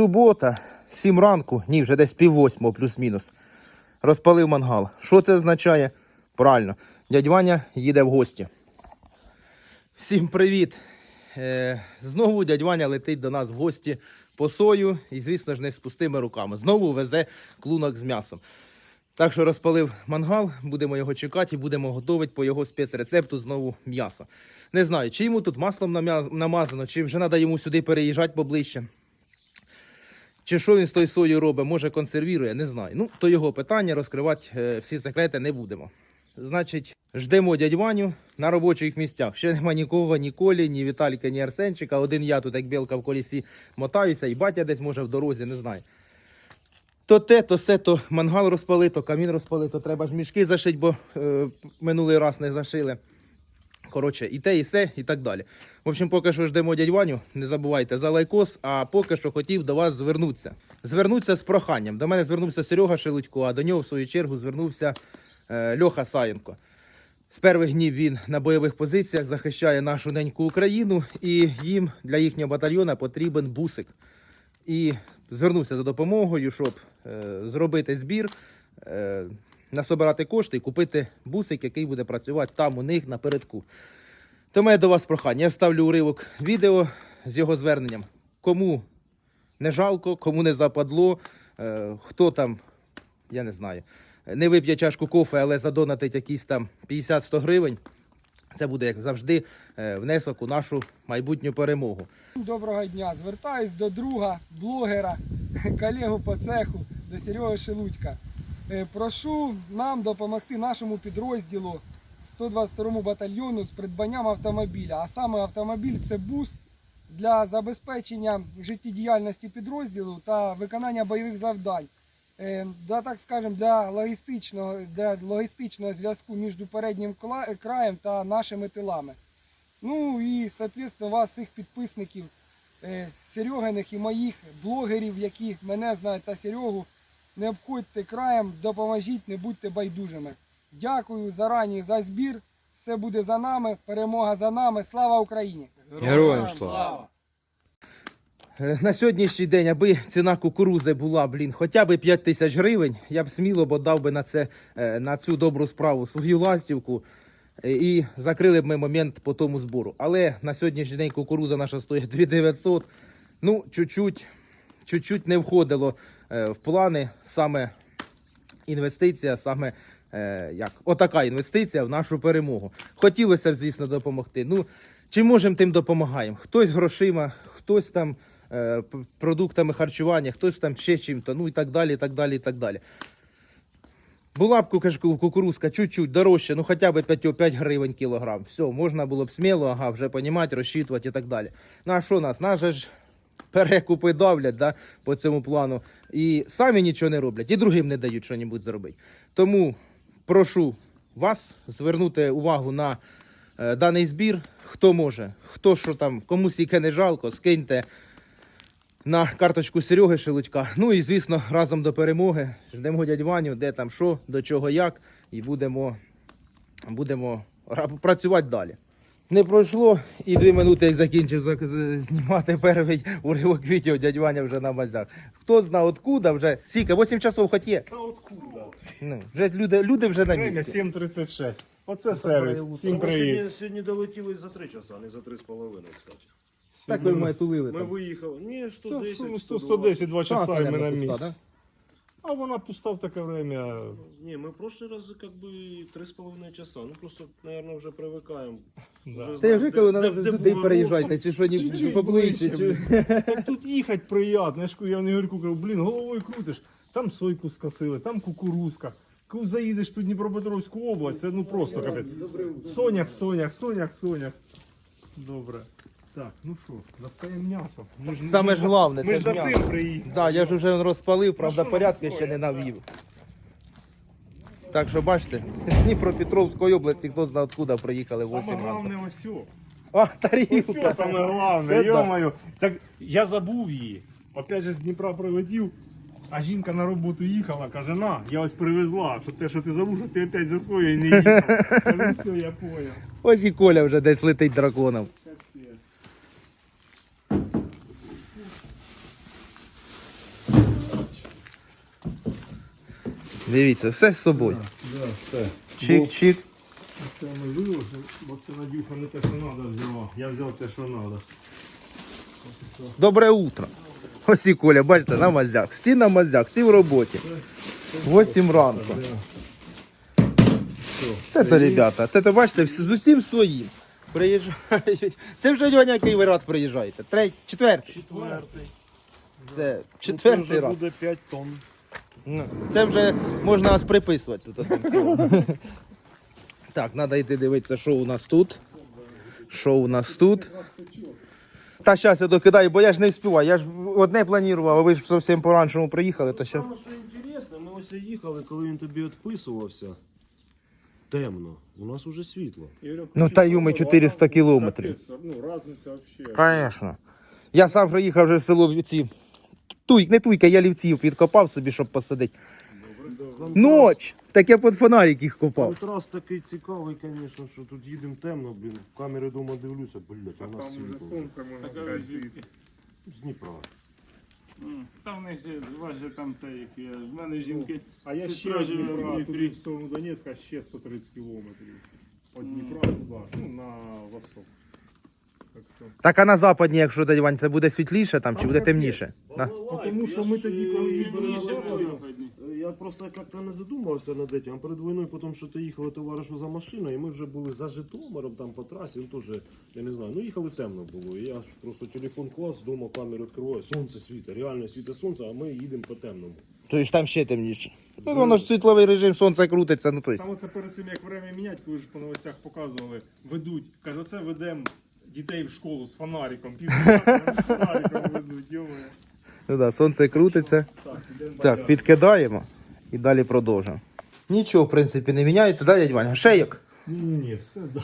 Субота, 7 ранку, ні, вже десь пів восьмого, плюс-мінус. Розпалив мангал. Що це означає? Правильно, дядь Ваня їде в гості. Всім привіт! Е, знову дядь Ваня летить до нас в гості по сою і, звісно ж, не з пустими руками. Знову везе клунок з м'ясом. Так що розпалив мангал, будемо його чекати і будемо готувати по його спецрецепту знову м'ясо. Не знаю, чи йому тут маслом намазано, чи вже треба йому сюди переїжджати поближче. Чи що він з тою соєю робить, може консервірує, не знаю. Ну, то його питання, розкривати е, всі секрети не будемо. Значить, ждемо дядь Ваню на робочих місцях. Ще нема нікого, ні Колі, ні Віталіка, ні Арсенчика. Один я тут, як білка в колісі, мотаюся, і батя десь може в дорозі, не знаю. То те, то все, то мангал розпали, то камін розпали, то треба ж мішки зашити, бо е, минулий раз не зашили. Коротше, і те, і все, і так далі. В общем, поки що ждемо дядь Ваню, не забувайте за лайкос, а поки що хотів до вас звернутися. Звернутися з проханням. До мене звернувся Серега Шелудько, а до нього, в свою чергу, звернувся е, Льоха Саєнко. З перших днів він на бойових позиціях захищає нашу неньку Україну, і їм для їхнього батальйона потрібен бусик. І звернувся за допомогою, щоб е, зробити збір, е, насобирати кошти і купити бусик, який буде працювати там у них напередку. То мене до вас прохання. Я вставлю уривок відео з його зверненням. Кому не жалко, кому не западло, е, хто там, я не знаю, не вип'є чашку кофе, але задонатить якісь там 50-100 гривень. Це буде, як завжди, е, внесок у нашу майбутню перемогу. Доброго дня. Звертаюсь до друга, блогера, колегу по цеху, до Сереги Шелудька. Е, Прошу нам допомогти нашому підрозділу 122 батальйону з придбанням автомобіля. А саме автомобіль це бус для забезпечення життєдіяльності підрозділу та виконання бойових завдань. Е, Да, так скажемо, для логістичного, для логістичного зв'язку між переднім краєм та нашими тилами. Ну і, соответственно, вас, всіх підписників е, Сереганих і моїх блогерів, які мене знають та Серегу, не обходьте краєм, допоможіть, не будьте байдужими. Дякую зарані за збір. Все буде за нами, перемога за нами. Слава Україні! Героям слава! Е, На сьогоднішній день, аби ціна кукурузи була, блін, хоча б 5 тисяч гривень, я б сміло б дав би на, це, е, на цю добру справу свою ластівку е, і закрили б ми момент по тому збору. Але на сьогоднішній день кукуруза наша стоїть 2900. Ну, чуть-чуть, чуть-чуть не входило в плани саме інвестиція, саме е, як отака інвестиція в нашу перемогу. Хотілося б, звісно, допомогти. Ну, чи можемо тим допомагаємо? Хтось грошима, хтось там е, продуктами харчування, хтось там ще чим-то, ну і так далі, і так далі, і так далі. Була б кукурузка чуть-чуть дорожче, ну хоча б 5, 5 гривень кілограм. Все, можна було б сміло, ага, вже понімати, розчитувати і так далі. Ну а що нас? Нас же ж перекупи давлять да, по цьому плану. І самі нічого не роблять, і другим не дають щось зробити. Тому прошу вас звернути увагу на е, даний збір. Хто може, хто що там, комусь яке не жалко, скиньте на карточку Сереги Шелудька. Ну і звісно, разом до перемоги. Ждемо дядь Ваню, де там що, до чого як, і будемо, будемо працювати далі. Не пройшло і дві минути, як закінчив зак- знімати перший уривок відео, дядь Ваня вже на мазях. Хто зна откуда вже, скільки, 8 часов хоч є. Та откуда? Ну, вже люди, люди вже на місці. 7.36. Оце сервіс. Всім привіт. Сьогодні, сьогодні долетіли за 3 часа, а не за 3,5, кстати. Так ви мене тулили Ми там. виїхали. Ні, Та 110, що, ну, 100, 120. 110, 2 часа і ми на місці. да? А вона пуста в таке время. Ні, ми в прошлый раз как бы 3,5 часа. Ну просто, наверное, вже привикаємо. Да. Вже Та я вже де- треба сюди переїжджайте, чи що ні Чуть-чуть поближче. чи- Так тут їхати приємно. Я ж я в Ігорку кажу, блін, головою крутиш. Там сойку скосили, там кукурузка. Коли заїдеш тут Дніпропетровську область, це ну просто капець. Сонях, сонях, сонях, сонях. Добре. Так, ну що, достаємо м'ясо. Ми ж, Саме ж головне, ми це ж за м'ясо. цим приїхали. Да, я ж вже розпалив, правда, що порядки ще не навів. Так що бачите, з Дніпропетровської області, хто знає откуда приїхали 8 Саме ранку. головне ось о. А, Ось тарілка. о, саме головне, Це да. йомаю. Так я забув її. Опять же з Дніпра прилетів, а жінка на роботу їхала, каже, на, я ось привезла, що те, що ти забув, що ти опять за соєю не їхав. Кажу, все, я поняв. Ось і Коля вже десь летить драконом. Дивіться, все з собою. Да, все. Чик-чик. Це ми виложили, бо це Надюха не те, що треба взяла. Я взяв те, що треба. Добре утро. Ось і Коля, бачите, на мазях. Всі на мазях, всі в роботі. 8 ранку. Це то, ребята, це то бачите, з усім своїм. Приїжджають. Це вже Льоня, який ви раз приїжджаєте? Третій, четвертий. Четвертий. Це Це четвертий раз. буде 5 тонн. Ну, Це вже можна вас приписувати тут. одним словом. Так, треба йти дивитися, що у нас тут. Що у нас тут. Та зараз я докидаю, бо я ж не вспіваю. Я ж одне планував, а ви ж зовсім по-раншому приїхали, то зараз. Саме що інтересно, ми ось їхали, коли він тобі відписувався. Темно. У нас уже світло. Ну та юми 400 кілометрів. Ну, разниця взагалі. Звісно. Я сам приїхав вже в село в ці. Туй, не туйка, я лівців підкопав собі, щоб посадити. Ноч! Так я під фонарик їх копав. Контраст такий цікавий, звісно, що тут їдемо темно, блін. В камери дома дивлюся, блядь, а у нас світло. сонце можна сказати. З Дніпра. М, Там в них же, там це, як я, в мене жінки. А я ще сестра від живе в Дніпра, туди Дніпрі. в сторону Донецька ще 130 кілометрів. Від Дніпра туди, ну на восток. Так що. Так а на западні, якщо дядь Вань, це буде світліше там чи буде темніше? Тому що ми тоді, коли їздили на запад. Я просто як-то не задумався над этим. А перед війною, потім що то їхали товаришу за машиною, і ми вже були за Житомиром там по трасі, він теж, я не знаю, ну їхали темно було. І я просто телефон клас, вдома камеру відкриваю, сонце світить, реально світить сонце, а ми їдемо по темному. Тобто там ще темніше. Ну, воно ж світловий режим, сонце крутиться, ну тобто. Там оце перед цим, як время міняти, коли ж по новостях показували, ведуть, каже, оце ведемо дітей в школу з фонариком, пів з фонариком ведуть, йомає. Ну да, сонце крутиться. Так, підкидаємо і далі продовжимо. Нічого, в принципі, не міняється, да, дядь Ваня? Шейок. Ні, ні, ні, все, да.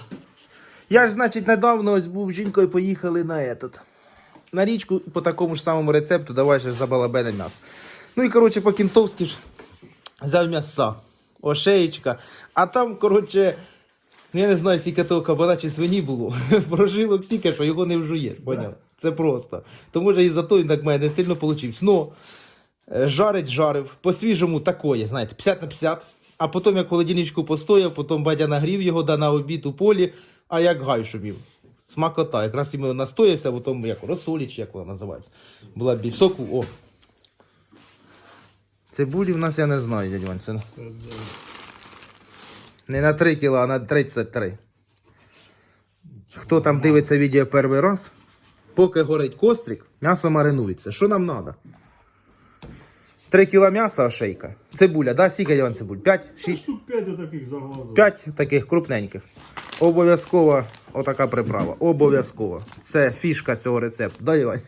Я ж, значить, недавно ось був з жінкою, поїхали на этот. На річку по такому ж самому рецепту, давай же забалабене м'ясо. Ну і коротше, по-кінтовськи ж взяв м'яса, ошеєчка. А там, коротше, ну, я не знаю, скільки того кабана чи свині було. Прожилок стільки, що його не вжуєш, поняв? Це просто. То може і за то він так мене не сильно получився. Ну, е, жарить, жарив, по-свіжому такое, знаєте, 50 на 50. А потім, як в холодильничку постояв, потім батя нагрів його да на обід у полі, а як гай шумів. Смакота. Якраз іменно настоявся, потім як розсолі, чи як вона називається. Була біль соку. О. Цибулі в нас я не знаю, дядь Вань. Не на 3 кіла, а на 33. Хто там дивиться відео перший раз, поки горить кострик, м'ясо маринується. Що нам треба? 3 кіла м'яса, шейка. Цибуля, да? Скільки Іван цибуль? 5, 6, Штук 5 отаких заглазок. 5 таких крупненьких. Обов'язково отака приправа. Обов'язково. Це фішка цього рецепту. Да, Іван?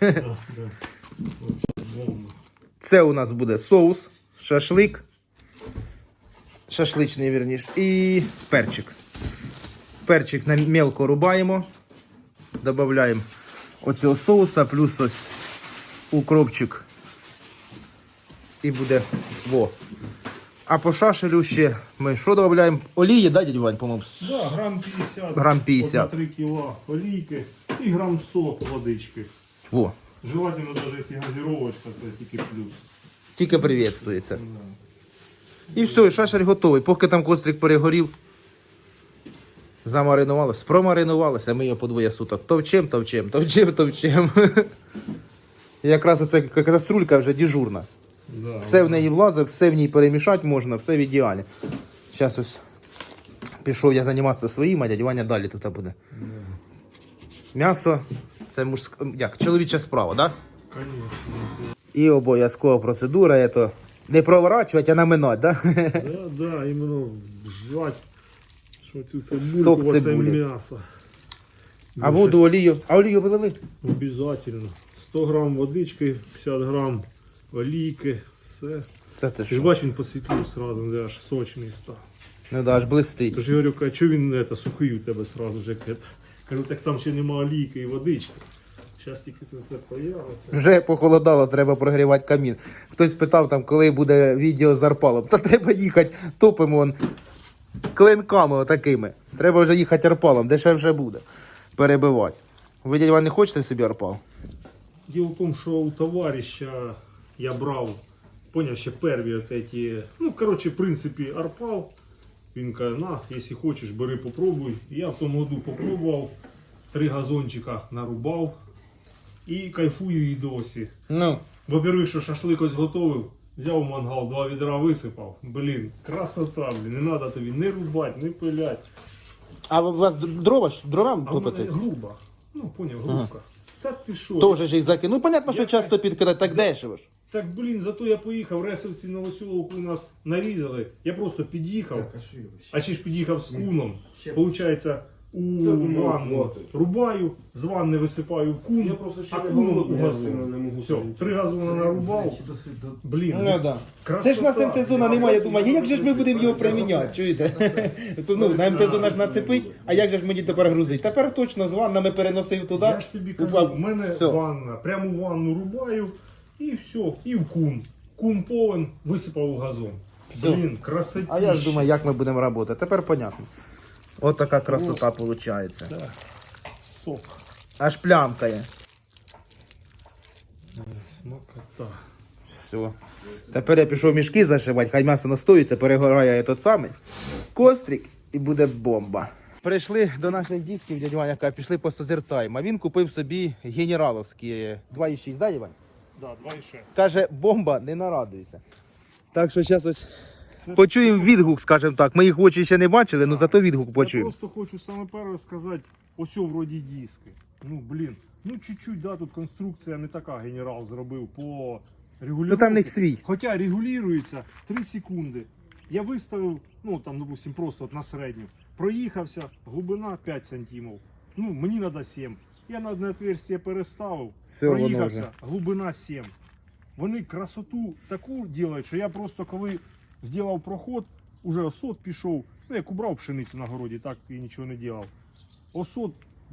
Це у нас буде соус, шашлик. Шашличний, вірніш, і перчик. Перчик мелко рубаємо. Додаємо оцього соуса, плюс ось укропчик. І буде во. А по шашелю ще ми що додаємо? Олії, да, дядь Вань, по-моєму? Да, грам 50. Грам 50. 3 кіла олійки і грам 100 водички. Во. Желательно, даже якщо газировочка, це тільки плюс. Тільки приветствується. І все, і шашель готовий. Поки там кострик перегорів, замаринувалося, промаринувалося, ми його по двоє суток. Товчем, товчем, товчем, товчем. І якраз оця каструлька вже дежурна. Да. Все в неї влазить, все в ній перемішати можна, все в ідеалі. Зараз ось пішов я займатися своїм, а дядя Ваня далі тут буде. М'ясо це мужська, як, чоловіча справа, так? Да? І обов'язкова процедура це не проворачувати, а наминати, да? Да, да, іменно вжать, що Сок цибульку, цибулі. м'ясо. А воду, олію. А олію вилили? Обязательно. 100 грам водички, 50 грам олійки, все. Це ти Ти ж що? бачиш, він посвітлів сразу, де аж сочний став. Ну да, аж блистить. Тож я говорю, а чого він это, сухий у тебе сразу же? Кажу, так там ще нема олійки і водички. Зараз тільки це все появиться. Вже похолодало, треба прогрівати камін. Хтось питав там, коли буде відео з арпалом. Та треба їхати, топимо он клинками отакими. Треба вже їхати арпалом, дешевше буде. Перебивати. Ви, дядь Вань, не хочете собі арпал? Діло в тому, що у товариша я брав Поняв, ще перві от ці, ну, коротше, в принципі, арпал. Він каже, на, якщо хочеш, бери, попробуй. Я в тому году попробував, три газончика нарубав і кайфую і досі. Ну, Во-первых, що шашлик ось готовив, взяв мангал, два відра висипав. Блін, красота, блін, не треба тобі не рубати, не пилять. а у вас дрова, ж- дрова А в мене топите? груба. Ну, поняв, грубка. Та ти що? Тоже ж їх закинув. Ну, понятно, що Я часто підкидати так дешево ж. Так, блін, зато я поїхав, ресовці на Лосюловку у нас нарізали. Я просто під'їхав, а ще ж під'їхав з куном. Получається, у ну, ванну рубаю, з ванни висипаю в кун, Я просто ще а не куном у голодний, я сильно газон. не можу Все, сидіти. три газона нарубав. Блін, Ну, да. красота. Це ж на МТ-зона немає, я думаю, як же ж ми будемо його приміняти, чуєте? То, ну, на МТ-зона ж нацепить, а як же ж мені тепер грузить? Тепер точно з ваннами переносив туди. Я ж тобі кажу, в мене Все. ванна, прямо ванну рубаю і все, і в кун. Кун повен, висипав у газон. Все. Блін, красотіще. А я ж думаю, як ми будемо працювати. Тепер понятно. От така красота виходить. Сок. Аж плямкає. Смакота. Все. Тепер я пішов мішки зашивати, хай м'ясо настоїться, перегорає той самий кострик і буде бомба. Прийшли до наших дисків, дядь Ваня каже, пішли по созерцаємо. А він купив собі генераловські 2,6, да, Іван? Да, 2,6. Каже, бомба, не нарадуйся. Так що зараз ось почуємо відгук, скажімо так. Ми їх очі ще не бачили, але зато відгук Я просто хочу саме перше сказати, ось вроді диски. Ну, блін, ну чуть-чуть, да, тут конструкція не така генерал зробив по регулюванню. Ну там в них свій. Хоча регулюється 3 секунди. Я виставив, ну там, допустим, просто от на середню. Проїхався, глибина 5 сантимів. Ну, мені треба 7. Я на одне отверстие переставив, Все, проїхався, глибина 7. Вони красоту таку роблять, що я просто коли зробив проход, уже осот пішов. Ну, як убрав пшеницю на городі, так і нічого не робив. Осот,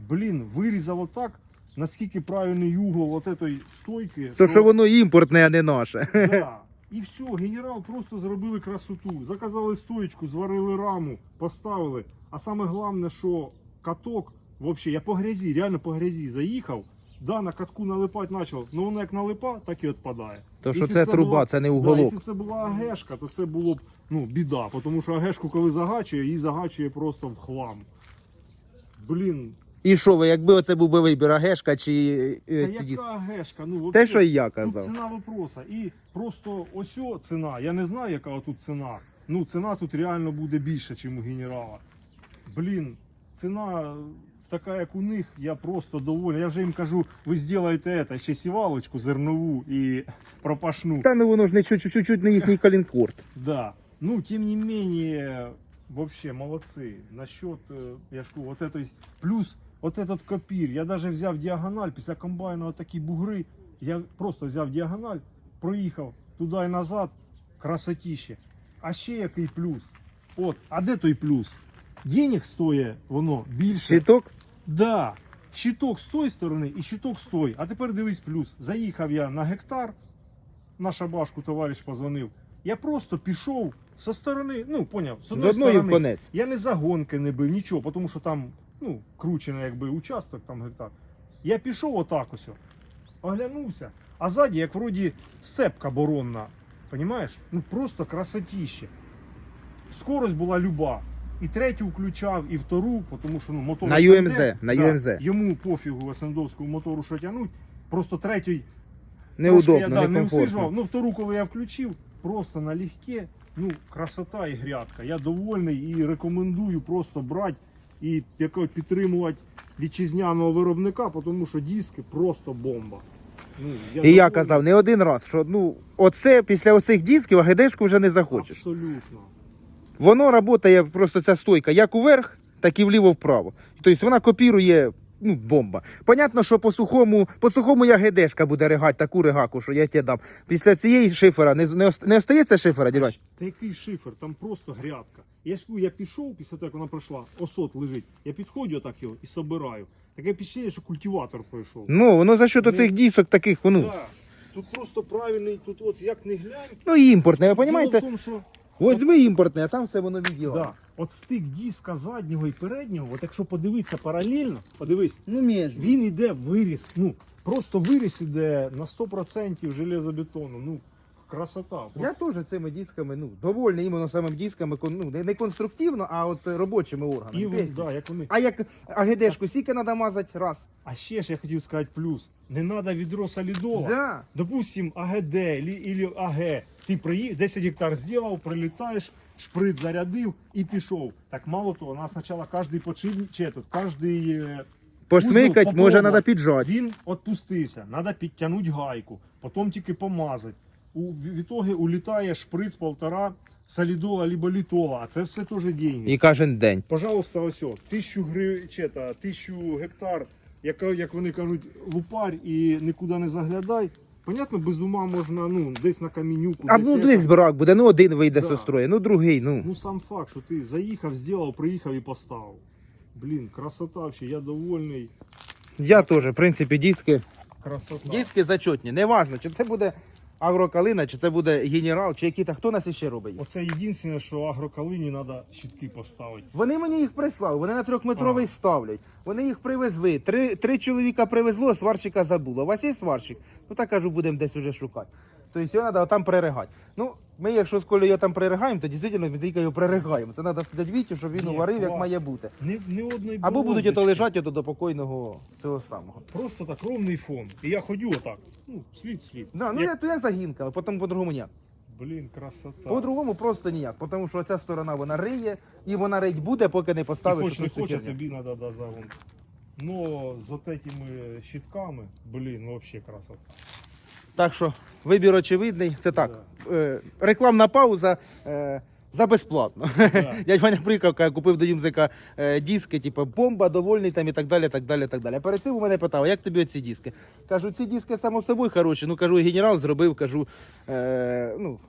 блін, вирізав отак, наскільки правильний угол от этой стойки. То що воно імпортне, а не наше. Да. І все, генерал просто зробили красоту. Заказали стоечку, зварили раму, поставили. А саме головне, що каток, взагалі, я по грязі, реально по грязі заїхав. Да, на катку налипати почав, але воно як налипа, так і відпадає. То що Якщо це труба, була- це не Да, уголок. якщо б це була агешка, то це було б ну, біда, тому що агешку, коли загачує, її загачує просто в хлам. Блін, І що ви, якби оце був би вибір агешка чи та е, яка агешка? Ну, те, що і я Тут казав. ціна вопроса. І просто ось о ціна. Я не знаю, яка тут ціна. Ну, ціна тут реально буде більша, ніж у генерала. Блін, ціна така, як у них, я просто доволен. Я вже їм кажу, ви зробите це, ще сівалочку зернову і пропашну. Та ну воно ж не чуть- чуть-чуть не їхній калінкорд. Да. Ну, тем не менее, вообще молодцы. Насчет, э, я ж кажу, вот это, плюс вот этот копір. Я даже взяв діагональ, після комбайну такі бугри. Я просто взяв діагональ, проїхав туди і назад, красотіще. А ще який плюс? От, а де той плюс? Денег стоїть воно більше. Щиток? Да. Щиток з тої сторони і щиток з тої. А тепер дивись плюс. Заїхав я на гектар, на шабашку товариш позвонив. Я просто пішов со сторони, ну поняв, з одної одної в конець. Я не загонки не бив, нічого, тому що там ну, кручений якби участок, там гектар. Я пішов отак ось, оглянувся, а ззаді, як вроді сцепка боронна. Понімаєш? Ну просто красотіще. Скорость була люба. І третю включав, і втору, тому що ну, мотор На SMD, UMZ, на UMZ. Йому пофігу СМДовському мотору, що тягнуть. Просто третій Неудобно, я, да, не усижував. Ну, втору, коли я включив, просто налегке. Ну, красота і грядка. Я довольний і рекомендую просто брати і підтримувати вітчизняного виробника, тому що диски просто бомба. Ну, І я довольний. казав не один раз, що ну, оце після оцих дисків АГДшку вже не захочеш. Абсолютно. Воно працює просто ця стойка як уверх, так і вліво-вправо. Тобто вона копірує ну, бомба. Понятно, що по сухому, по сухому я ГДшка буде ригати таку ригаку, що я тебе дам. Після цієї шифера не, не, не остається шифера, дівай? Та який шифер, там просто грядка. Я ж я пішов після того, як вона пройшла, осот лежить. Я підходжу отак його і собираю. Таке впечатлення, що культиватор пройшов. Ну, воно за счет оцих дісок таких, ну, Да. Тут просто правильний, тут от як не глянь. ну імпортне, ви розумієте? Возьми імпортне, а там все воно відділо. да, от стик диска заднього і переднього, от якщо подивитися паралельно, подивись, Ну, між. він іде виріс. Ну, просто виріс іде на 100% железобетону. Ну, красота. Я теж цими дисками, ну, довольний іменно самими дисками, кон- ну, не, не конструктивно, а от робочими органами. І да, як вони. А як АГДшку скільки треба мазати? Раз. А ще ж я хотів сказати плюс. Не треба відро солідола. Да. Допустим, АГД или АГ. Ти приїхав, 10 гектар зробив, прилітаєш, шприц зарядив і пішов. Так мало того, у нас спочатку кожен почив, чи тут, е, Посмикать, Узел може, треба піджати. Він відпустився, треба підтягнути гайку, потім тільки помазати. У в ітоги улітає шприц полтора солідола либо літола, а це все теж деньги. І кожен день. Пожалуйста, ось о, тисячу гри, чи та, тисячу гектар, яка, як вони кажуть, лупарь і нікуди не заглядай. Понятно, без ума можна ну, десь на камінюку. А десь ну якось. десь брак буде, ну один вийде Да. з строю, ну другий, ну. Ну сам факт, що ти заїхав, зробив, приїхав і поставив. Блін, красота вообще, я довольний. Я теж, в принципі, диски. Красота. Диски зачетні. Неважно, чи це буде агрокалина, чи це буде генерал, чи які-то хто нас іще робить. Оце єдине, що агрокалині треба щитки поставити. Вони мені їх прислали, вони на трьохметровий ставлять. Вони їх привезли. Три, три чоловіка привезло, сварщика забуло. У вас є сварщик? Ну так кажу, будемо десь уже шукати. Тобто його треба там приригати. Ну, ми, якщо з колею його там приригаємо, то дійсно ми тільки його приригаємо. Це треба дядь Вітю, щоб він Ні, уварив, як клас. має бути. Не, не одної Або будуть ото лежати ото до покойного цього самого. Просто так ровний фон. І я ходю отак. Ну, слід слід. Да, ну Як- я, то я загінка, потім по-другому ніяк. Блін, красота. По-другому просто ніяк, тому що ця сторона вона риє, і вона рить буде, поки не І поставиш. хоч не хоче, херню. тобі треба да, загон. Но з от этими щитками, блін, вообще красота. Так що вибір очевидний. Це так. Е, рекламна пауза. Е, за безплатно. Дядь Ваня приїхав, каже, купив до Юмзика е, диски, типу бомба, довольний там і так далі, так далі, так далі. А перед цим у мене питав, як тобі ці диски? Кажу, ці диски само собою хороші. Ну кажу, генерал зробив, кажу, е, ну,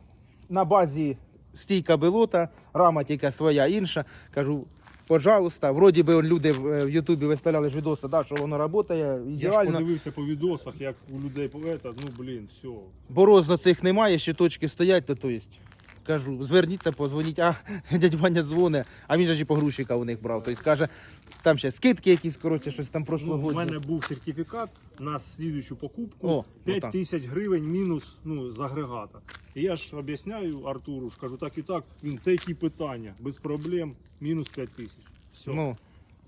на базі стійка белота, рама тільки своя інша. Кажу, пожалуйста, вроді би люди в, е, Ютубі виставляли ж відоси, да, що воно працює Я ж подивився по відосах, як у людей по ну блін, все. Борозно цих немає, ще точки стоять, то, то є. кажу, зверніться, позвоніть, а дядь Ваня дзвоне, а він же ж і погрузчика у них брав. Тобто каже, там ще скидки якісь, коротше, щось там Ну, прошлогодні. у мене був сертифікат на слідуючу покупку О, 5 отак. тисяч гривень мінус ну, з агрегата. І я ж об'ясняю Артуру, ж кажу, так і так, він такі питання, без проблем, мінус 5 тисяч. Все, Ну,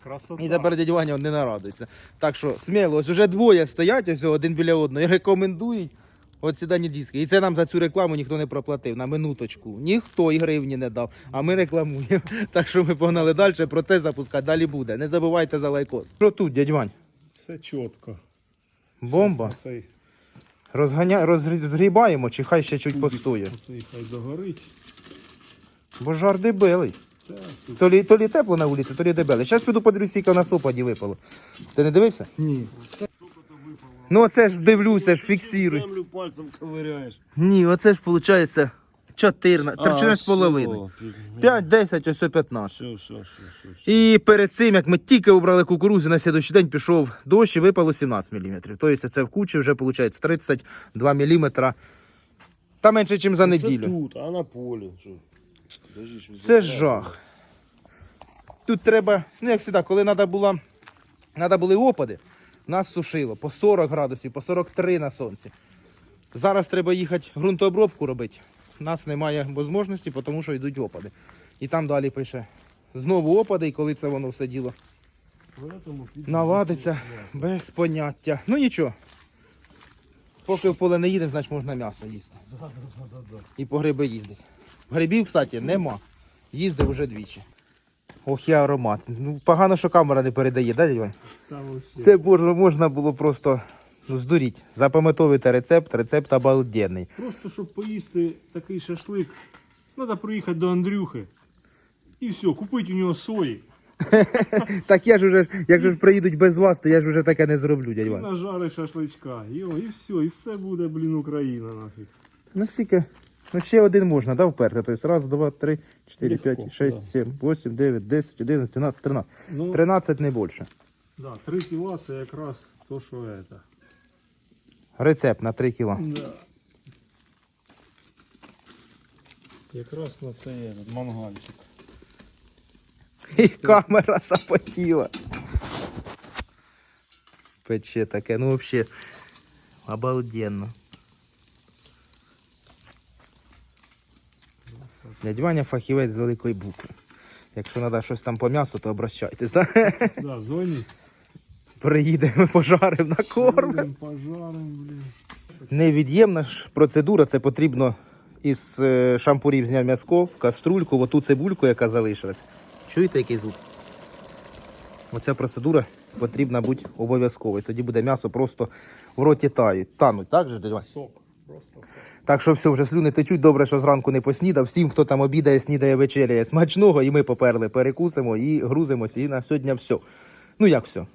красота. і тепер дядь Ваня не нарадується. Так що сміло, ось уже двоє стоять, ось один біля одного, і рекомендують оці дані диски. І це нам за цю рекламу ніхто не проплатив, на минуточку. Ніхто і гривні не дав, а ми рекламуємо. Так що ми погнали далі, процес запускати далі буде. Не забувайте за лайкос. Що тут, дядь Вань? Все чітко. Бомба. Цей, Розганя... Розгрібаємо, чи хай ще чуть постоє. цей хай догорить. Бо жар дебелий. То лі, то лі тепло на вулиці, то лі дебелий. Зараз піду подивлюсь, скільки в наступаді випало. Ти не дивився? Ні. Ну оце ж дивлюся, ж фіксирую. Землю пальцем ковиряєш. Ні, оце ж виходить 14, 14 з половиною. 5, 10, ось 15. Все, все, все, все. все. І перед цим, як ми тільки обрали кукурузу, на слідуючий день пішов дощ і випало 17 мм. Тобто це в кучі вже виходить 32 мм. Та менше, ніж за Це неділю. тут, а на полі. Що? Подожди, що Це забирати. жах. Тут треба, ну як завжди, коли треба було, треба були опади, нас сушило по 40 градусів, по 43 на сонці. Зараз треба їхати ґрунтообробку робити. У нас немає можливості, тому що йдуть опади. І там далі пише. Знову опади, і коли це воно все діло наладиться без поняття. Ну нічого. Поки в поле не їде, значить можна м'ясо їсти. І по гриби їздить. Грибів, кстати, нема. Їздив уже двічі. Ох, і аромат. Ну, погано, що камера не передає, да, вообще. Це можна, можна було просто ну, здуріть. Запам'ятовуйте рецепт, рецепт обалденний. Просто щоб поїсти такий шашлик, треба приїхати до Андрюхи. І все, купити у нього сої. Так я ж уже, як же ж приїдуть без вас, то я ж вже таке не зроблю, дядь Вань. нажари шашличка. Йо, і все, і все буде, блін, Україна нафіг. Ну скільки? Ну ще один можна, да, вперти. Тобто раз, два, три, чотири, Легко, п'ять, шість, да. сім, вісім, дев'ять, десять, одинадцять, дванадцять, тринадцять. Ну, 13 не більше. да, 3 кіла це якраз то, що це. Рецепт на 3 кіла. Да. Якраз на це є мангальчик. І камера запотіла. Пече таке, ну взагалі обалденно. Дядь Ваня фахівець з великої букви. Якщо треба щось там по м'ясу, то обращайтесь. Да? Да, дзвоніть. Приїдемо, пожаримо на корм. Невід'ємна ж процедура, це потрібно із е, шампурів зняв м'язко, в каструльку, в оту цибульку, яка залишилась. Чуєте, який звук? Оця процедура потрібна бути обов'язковою. Тоді буде м'ясо просто в роті тають, тануть, так же, сок. Так що все, вже слюни течуть, добре, що зранку не поснідав. Всім, хто там обідає, снідає, вечеряє смачного, і ми поперли, перекусимо і грузимося. І на сьогодні все. Ну як все?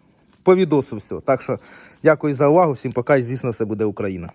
По все. Так що дякую за увагу, всім пока і звісно, все буде Україна.